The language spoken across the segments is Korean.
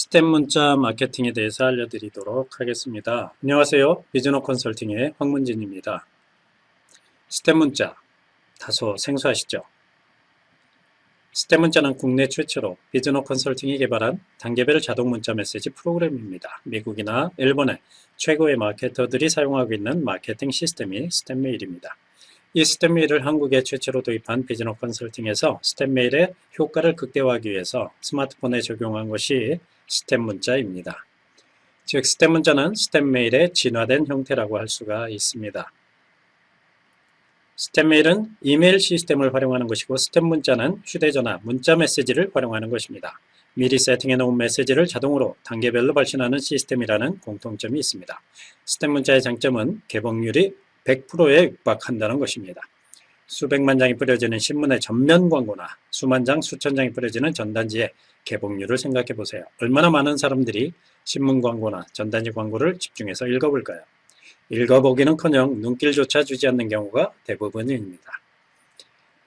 스텝 문자 마케팅에 대해서 알려드리도록 하겠습니다. 안녕하세요. 비즈너 컨설팅의 황문진입니다. 스텝 문자, 다소 생소하시죠? 스텝 문자는 국내 최초로 비즈너 컨설팅이 개발한 단계별 자동 문자 메시지 프로그램입니다. 미국이나 일본의 최고의 마케터들이 사용하고 있는 마케팅 시스템이 스텝 메일입니다. 이 스텝 메일을 한국에 최초로 도입한 비즈너 컨설팅에서 스텝 메일의 효과를 극대화하기 위해서 스마트폰에 적용한 것이 스텝 문자입니다. 즉 스텝 문자는 스텝 메일의 진화된 형태라고 할 수가 있습니다. 스텝 메일은 이메일 시스템을 활용하는 것이고 스텝 문자는 휴대전화 문자 메시지를 활용하는 것입니다. 미리 세팅해 놓은 메시지를 자동으로 단계별로 발신하는 시스템이라는 공통점이 있습니다. 스텝 문자의 장점은 개봉률이 100%에 육박한다는 것입니다. 수백만 장이 뿌려지는 신문의 전면 광고나 수만 장, 수천 장이 뿌려지는 전단지의 개봉률을 생각해 보세요. 얼마나 많은 사람들이 신문 광고나 전단지 광고를 집중해서 읽어볼까요? 읽어보기는커녕 눈길조차 주지 않는 경우가 대부분입니다.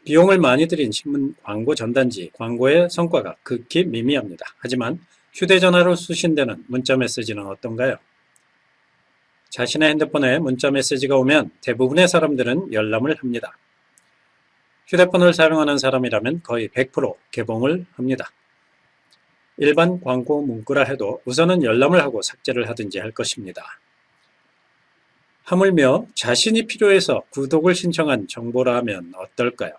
비용을 많이 들인 신문 광고 전단지 광고의 성과가 극히 미미합니다. 하지만 휴대전화로 수신되는 문자 메시지는 어떤가요? 자신의 핸드폰에 문자 메시지가 오면 대부분의 사람들은 열람을 합니다. 휴대폰을 사용하는 사람이라면 거의 100% 개봉을 합니다. 일반 광고 문구라 해도 우선은 열람을 하고 삭제를 하든지 할 것입니다. 하물며 자신이 필요해서 구독을 신청한 정보라면 어떨까요?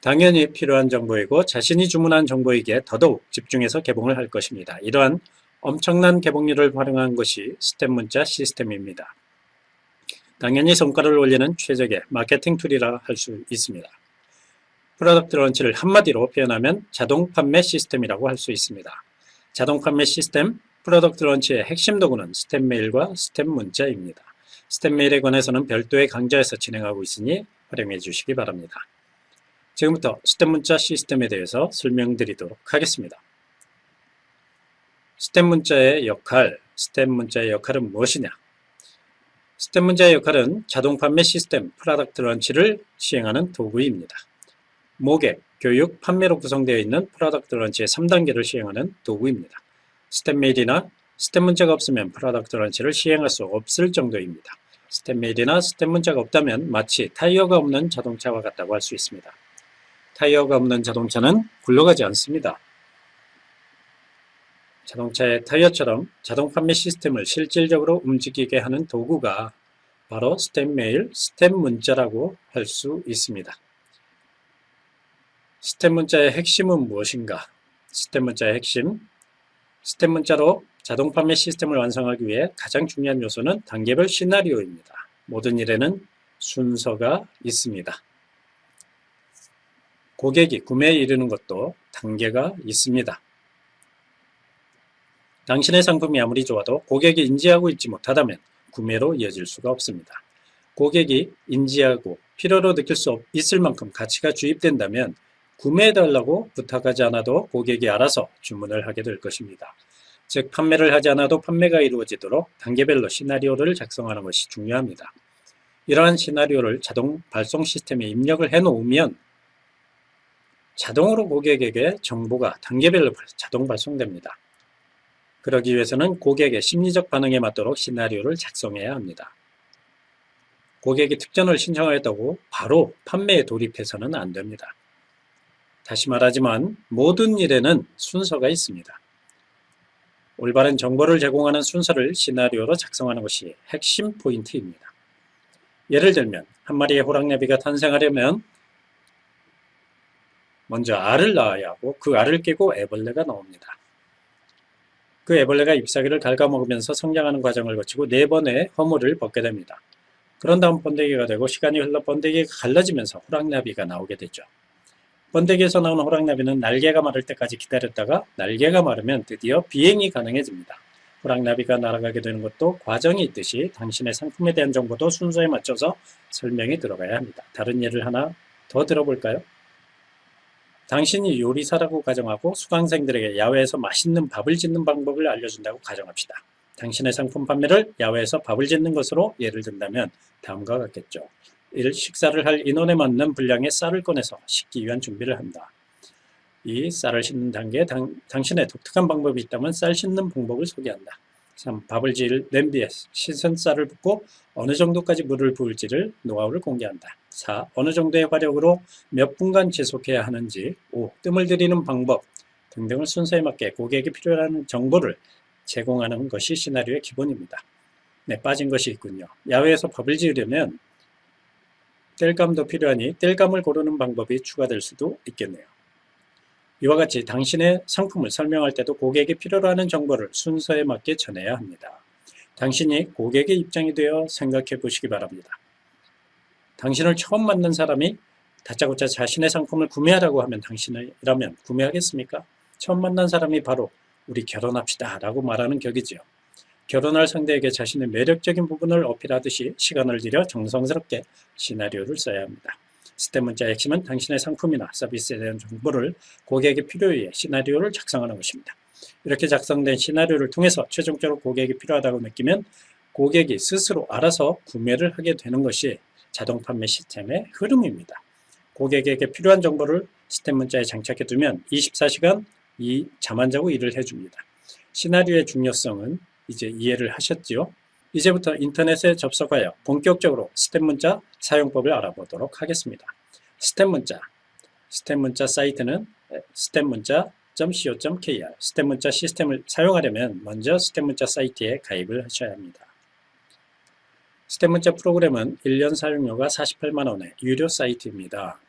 당연히 필요한 정보이고 자신이 주문한 정보이기에 더더욱 집중해서 개봉을 할 것입니다. 이러한 엄청난 개봉률을 활용한 것이 스텝 문자 시스템입니다. 당연히 성과를 올리는 최적의 마케팅 툴이라 할 수 있습니다. 프로덕트 런치를 한마디로 표현하면 자동 판매 시스템이라고 할 수 있습니다. 자동 판매 시스템 프로덕트 런치의 핵심 도구는 스텝 메일과 스텝 문자입니다. 스텝 메일에 관해서는 별도의 강좌에서 진행하고 있으니 활용해 주시기 바랍니다. 지금부터 스텝 문자 시스템에 대해서 설명드리도록 하겠습니다. 스텝 문자의 역할, 스텝 문자의 역할은 무엇이냐? 스텝 문자의 역할은 자동 판매 시스템 프로덕트 런치를 시행하는 도구입니다. 모객, 교육, 판매로 구성되어 있는 프로덕트 런치의 3단계를 시행하는 도구입니다. 스텝 메일이나 스텝 문자가 없으면 프로덕트 런치를 시행할 수 없을 정도입니다. 스텝 메일이나 스텝 문자가 없다면 마치 타이어가 없는 자동차와 같다고 할 수 있습니다. 타이어가 없는 자동차는 굴러가지 않습니다. 자동차의 타이어처럼 자동 판매 시스템을 실질적으로 움직이게 하는 도구가 바로 스텝 메일, 스텝 문자라고 할 수 있습니다. 스텝 문자의 핵심은 무엇인가? 스텝 문자의 핵심. 스텝 문자로 자동 판매 시스템을 완성하기 위해 가장 중요한 요소는 단계별 시나리오입니다. 모든 일에는 순서가 있습니다. 고객이 구매에 이르는 것도 단계가 있습니다. 당신의 상품이 아무리 좋아도 고객이 인지하고 있지 못하다면 구매로 이어질 수가 없습니다. 고객이 인지하고 필요로 느낄 수 있을 만큼 가치가 주입된다면 구매해달라고 부탁하지 않아도 고객이 알아서 주문을 하게 될 것입니다. 즉, 판매를 하지 않아도 판매가 이루어지도록 단계별로 시나리오를 작성하는 것이 중요합니다. 이러한 시나리오를 자동 발송 시스템에 입력을 해 놓으면 자동으로 고객에게 정보가 단계별로 자동 발송됩니다. 그러기 위해서는 고객의 심리적 반응에 맞도록 시나리오를 작성해야 합니다. 고객이 특전을 신청하였다고 바로 판매에 돌입해서는 안 됩니다. 다시 말하지만 모든 일에는 순서가 있습니다. 올바른 정보를 제공하는 순서를 시나리오로 작성하는 것이 핵심 포인트입니다. 예를 들면 한 마리의 호랑나비가 탄생하려면 먼저 알을 낳아야 하고 그 알을 깨고 애벌레가 나옵니다. 그 애벌레가 잎사귀를 갉아먹으면서 성장하는 과정을 거치고 네 번의 허물을 벗게 됩니다. 그런 다음 번데기가 되고 시간이 흘러 번데기가 갈라지면서 호랑나비가 나오게 되죠. 번데기에서 나오는 호랑나비는 날개가 마를 때까지 기다렸다가 날개가 마르면 드디어 비행이 가능해집니다. 호랑나비가 날아가게 되는 것도 과정이 있듯이 당신의 상품에 대한 정보도 순서에 맞춰서 설명이 들어가야 합니다. 다른 예를 하나 더 들어볼까요? 당신이 요리사라고 가정하고 수강생들에게 야외에서 맛있는 밥을 짓는 방법을 알려준다고 가정합시다. 당신의 상품 판매를 야외에서 밥을 짓는 것으로 예를 든다면 다음과 같겠죠. 1. 식사를 할 인원에 맞는 분량의 쌀을 꺼내서 식기 위한 준비를 한다. 이 쌀을 씻는 단계에 당, 당신의 독특한 방법이 있다면 쌀 씻는 방법을 소개한다. 3. 밥을 지을 냄비에 씻은 쌀을 붓고 어느 정도까지 물을 부을지를 노하우를 공개한다. 4. 어느 정도의 화력으로 몇 분간 지속해야 하는지 5. 뜸을 들이는 방법 등등을 순서에 맞게 고객이 필요한 정보를 제공하는 것이 시나리오의 기본입니다. 네, 빠진 것이 있군요. 야외에서 밥을 지으려면 땔감도 필요하니 땔감을 고르는 방법이 추가될 수도 있겠네요. 이와 같이 당신의 상품을 설명할 때도 고객이 필요로 하는 정보를 순서에 맞게 전해야 합니다. 당신이 고객의 입장이 되어 생각해 보시기 바랍니다. 당신을 처음 만난 사람이 다짜고짜 자신의 상품을 구매하라고 하면 당신이라면 구매하겠습니까? 처음 만난 사람이 바로 우리 결혼합시다 라고 말하는 격이지요. 결혼할 상대에게 자신의 매력적인 부분을 어필하듯이 시간을 들여 정성스럽게 시나리오를 써야 합니다. 스텝 문자의 핵심은 당신의 상품이나 서비스에 대한 정보를 고객의 필요에 의해 시나리오를 작성하는 것입니다. 이렇게 작성된 시나리오를 통해서 최종적으로 고객이 필요하다고 느끼면 고객이 스스로 알아서 구매를 하게 되는 것이 자동 판매 시스템의 흐름입니다. 고객에게 필요한 정보를 스텝 문자에 장착해 두면 24시간 이 잠 안 자고 일을 해줍니다. 시나리오의 중요성은 이제 이해를 하셨지요? 이제부터 인터넷에 접속하여 본격적으로 스텝 문자 사용법을 알아보도록 하겠습니다. 스텝 문자, 스텝 문자 사이트는 스텝 문자.co.kr 스텝 문자 시스템을 사용하려면 먼저 스텝 문자 사이트에 가입을 하셔야 합니다. 스텝 문자 프로그램은 1년 사용료가 48만 원의 유료 사이트입니다.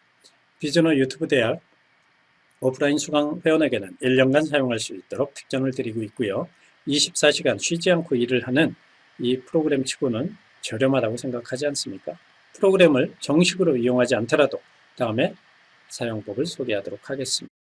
비즈너 유튜브 대학 오프라인 수강 회원에게는 1년간 사용할 수 있도록 특전을 드리고 있고요. 24시간 쉬지 않고 일을 하는 이 프로그램 치고는 저렴하다고 생각하지 않습니까? 프로그램을 정식으로 이용하지 않더라도 다음에 사용법을 소개하도록 하겠습니다.